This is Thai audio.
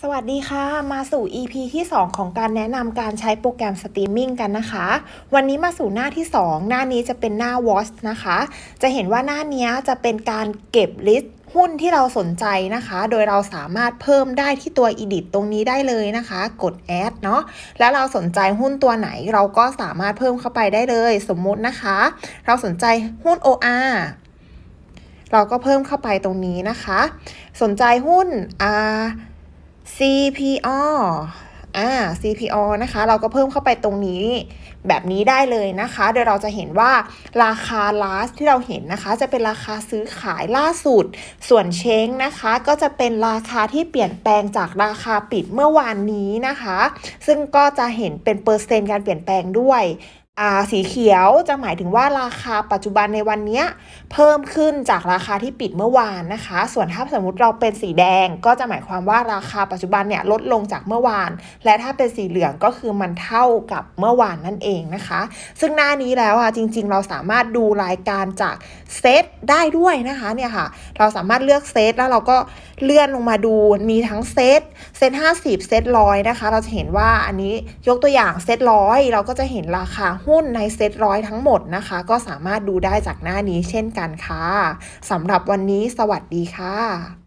สวัสดีค่ะ มาสู่ EP ที่ 2 ของการแนะนำการใช้โปรแกรมสตรีมมิ่งกันนะคะ วันนี้มาสู่หน้าที่ 2 หน้านี้จะเป็นหน้า Watch นะคะ จะเห็นว่าหน้านี้จะเป็นการเก็บลิสต์หุ้นที่เราสนใจนะคะ โดยเราสามารถเพิ่มได้ที่ตัว Edit ตรงนี้ได้เลยนะคะ กด Add เนาะ แล้วเราสนใจหุ้นตัวไหนเราก็สามารถเพิ่มเข้าไปได้เลย สมมุตินะคะ เราสนใจหุ้น OR เราก็เพิ่มเข้าไปตรงนี้นะคะ สนใจหุ้น R CPO อ่า CPO นะคะ เราก็เพิ่มเข้าไปตรงนี้แบบนี้ได้เลยนะคะ โดยเราจะเห็นว่าราคา last ที่เราเห็นนะคะ จะเป็นราคาซื้อขายล่าสุด ส่วนเช้งนะคะ ก็จะเป็นราคาที่เปลี่ยนแปลงจากราคาปิดเมื่อวานนี้นะคะ ซึ่งก็จะเห็นเป็นเปอร์เซ็นต์การเปลี่ยนแปลงด้วย สีเขียวจะหมายถึงว่าราคาปัจจุบันในวันนี้เพิ่มขึ้นจากราคาที่ปิดเมื่อวานนะคะ ส่วนถ้าสมมติเราเป็นสีแดงก็จะหมายความว่าราคาปัจจุบันเนี่ยลดลงจากเมื่อวาน และถ้าเป็นสีเหลืองก็คือมันเท่ากับเมื่อวานนั่นเองนะคะ ซึ่งหน้านี้แล้วอะจริง ๆ เราสามารถดูรายการจากเซตได้ด้วยนะคะเนี่ยค่ะ เราสามารถเลือกเซตแล้วเราก็เลื่อนลงมาดูมีทั้งเซตเซต50 เซตร้อยนะคะ เราจะเห็นว่าอันนี้ยกตัวอย่างเซตร้อยเราก็จะเห็นราคาหหุ้นในเซตร้อยทั้งหมดนะคะ ก็สามารถดูได้จากหน้านี้เช่นกันค่ะสำหรับวันนี้สวัสดีค่ะ